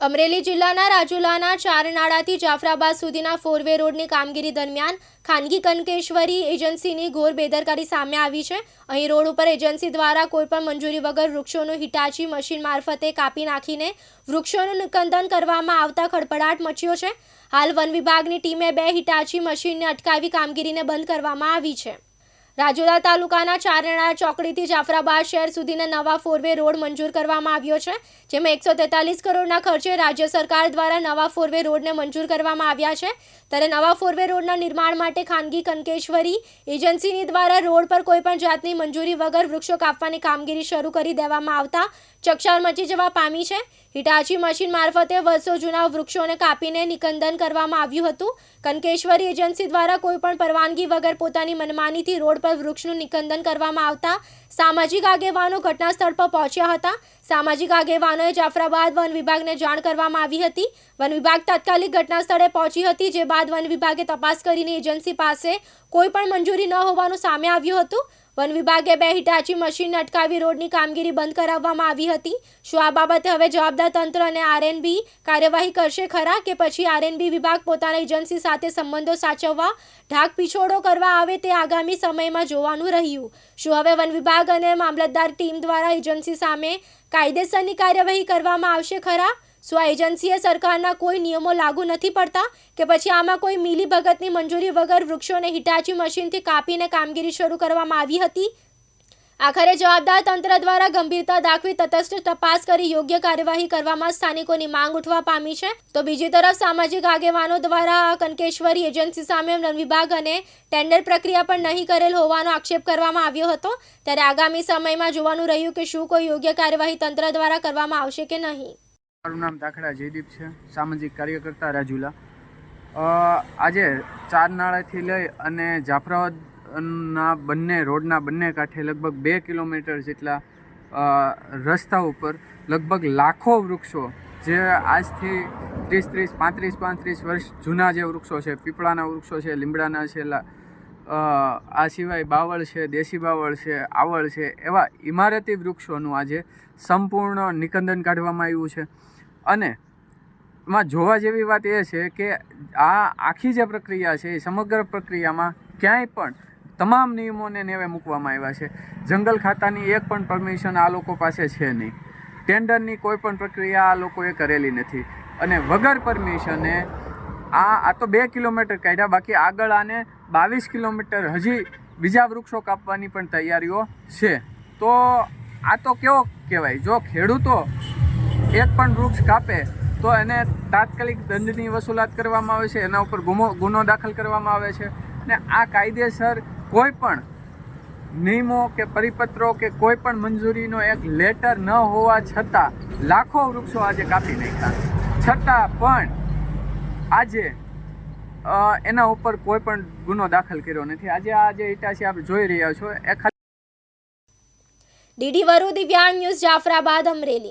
અમરેલી જિલ્લાના રાજુલાના ચારનાળાથી જાફરાબાદ સુધીના ફોરવે રોડની કામગીરી દરમિયાન ખાનગી કનકેશ્વરી એજન્સીની ઘોર બેદરકારી સામે આવી છે. અહીં રોડ ઉપર એજન્સી દ્વારા કોઈપણ મંજૂરી વગર વૃક્ષોનું હિટાચી મશીન મારફતે કાપી નાખીને વૃક્ષોનું નિકંદન કરવામાં આવતા ખડભડાટ મચ્યો છે. હાલ વન વિભાગની ટીમે બે હિટાચી મશીનને અટકાવી કામગીરીને બંધ કરવામાં આવી છે. રાજુલા તાલુકાના ચારણા ચોકડીથી જાફરાબાદ શહેર સુધીના નવા ફોરવે રોડ મંજૂર કરવામાં આવ્યો છે, જેમાં એકસો તેતાલીસ કરોડના ખર્ચે રાજ્ય સરકાર દ્વારા નવા ફોરવે રોડને મંજૂર કરવામાં આવ્યા છે. ત્યારે નવા ફોરવે રોડના નિર્માણ માટે ખાનગી કનકેશ્વરી એજન્સીની દ્વારા રોડ પર કોઈપણ જાતની મંજૂરી વગર વૃક્ષો કાપવાની કામગીરી શરૂ કરી દેવામાં આવતા ચકચાર મચી જવા પામી છે. હિટાચી મશીન મારફતે વર્ષો જૂના વૃક્ષોને કાપીને નિકંદન કરવામાં આવ્યું હતું. કનકેશ્વરી એજન્સી દ્વારા કોઈપણ પરવાનગી વગર પોતાની મનમાનીથી રોડ પર વૃક્ષનું નિકંદન કરવામાં આવતા સામાજિક આગેવાનો ઘટના સ્થળ પર પહોંચ્યા હતા. સામાજિક આગેવાનોએ જાફરાબાદ વન વિભાગને જાણ કરવામાં આવી હતી. વન વિભાગ તાત્કાલિક ઘટના સ્થળે પહોંચી હતી, જે બાદ વન વિભાગે તપાસ કરીને એજન્સી પાસે કોઈ પણ મંજૂરી ન હોવાનું સામે આવ્યું હતું. વન વિભાગે બે હિટાચી મશીન અટકાવી રોડની કામગીરી બંધ કરાવવામાં આવી હતી. શું આ બાબતે હવે જવાબદાર તંત્ર અને આરએનબી કાર્યવાહી કરશે ખરા કે પછી આરએનબી વિભાગ પોતાના એજન્સી સાથે સંબંધો સાચવવા ઢાક પીછોડો કરવા આવે તે આગામી સમયમાં જોવાનું રહ્યું? શું હવે વન વિભાગ અને મામલતદાર ટીમ દ્વારા એજન્સી સામે કાયદેસરની કાર્યવાહી કરવામાં આવશે ખરા? શું આ એજન્સીએ સરકારના કોઈ નિયમો લાગુ નથી પડતા કે પછી આમાં કોઈ મિલી ભગતની મંજૂરી વગર વૃક્ષોને હિટાચી મશીનથી કાપીને કામગીરી શરૂ કરવામાં આવી હતી? આખરે જવાબદાર તંત્ર દ્વારા ગંભીરતા દાખવી તટસ્થ તપાસ કરી યોગ્ય કાર્યવાહી કરવામાં સ્થાનિકોની માંગ ઉઠવા પામી છે. તો બીજી તરફ સામાજિક આગેવાનો દ્વારા કનકેશ્વરી એજન્સી સામે વન વિભાગ અને ટેન્ડર પ્રક્રિયા પણ નહીં કરેલ હોવાનો આક્ષેપ કરવામાં આવ્યો હતો. ત્યારે આગામી સમયમાં જોવાનું રહ્યું કે શું કોઈ યોગ્ય કાર્યવાહી તંત્ર દ્વારા કરવામાં આવશે કે નહીં. મારું નામ તાખડા જયદીપ છે, સામાજિક કાર્યકર્તા રાજુલા. આજે ચાર નાળાથી લઈ અને જાફરાબાદના બંને, રોડના બંને કાંઠે લગભગ બે કિલોમીટર જેટલા રસ્તા ઉપર લગભગ લાખો વૃક્ષો જે આજથી ત્રીસ ત્રીસ, પાંત્રીસ પાંત્રીસ વર્ષ જૂના જે વૃક્ષો છે, પીપળાના વૃક્ષો છે, લીમડાના છે આ સિવાય બાવળ છે, દેશી બાવળ છે, આવળ છે, એવા ઇમારતી વૃક્ષોનું આજે સંપૂર્ણ નિકંદન કાઢવામાં આવ્યું છે. અને એમાં જોવા જેવી વાત એ છે કે આ આખી જે પ્રક્રિયા છે, એ સમગ્ર પ્રક્રિયામાં ક્યાંય પણ તમામ નિયમોને નેવે મૂકવામાં આવ્યા છે. જંગલ ખાતાની એક પણ પરમિશન આ લોકો પાસે છે નહીં. ટેન્ડરની કોઈ પણ પ્રક્રિયા આ લોકોએ કરેલી નથી. અને વગર પરમિશને આ આ તો બે કિલોમીટર કાઢ્યા, બાકી આગળ આને બાવીસ કિલોમીટર હજી બીજા વૃક્ષો કાપવાની પણ તૈયારીઓ છે. તો આ તો કેવો કહેવાય? જો ખેડૂતો એક પણ વૃક્ષ કાપે, તો એને તાત્કાલિક દંડની વસૂલાત કરવામાં આવે છે, એના ઉપર ગુમો ગુનો દાખલ કરવામાં આવે છે. ને આ કાયદેસર કોઈ પણ નિયમો કે પરિપત્રો કે કોઈ પણ મંજૂરીનો એક લેટર ન હોવા છતાં લાખો વૃક્ષો આજે કાપી નાખ્યા. છતાં પણ આજે એના ઉપર કોઈ પણ ગુનો દાખલ કર્યો નથી. આજે આ જે ઇટાસી આપ જોઈ રહ્યા છો, એ ખાલી ડીડી વરુ દિવ્યાંગ ન્યૂઝ જાફરાબાદ અમરેલી.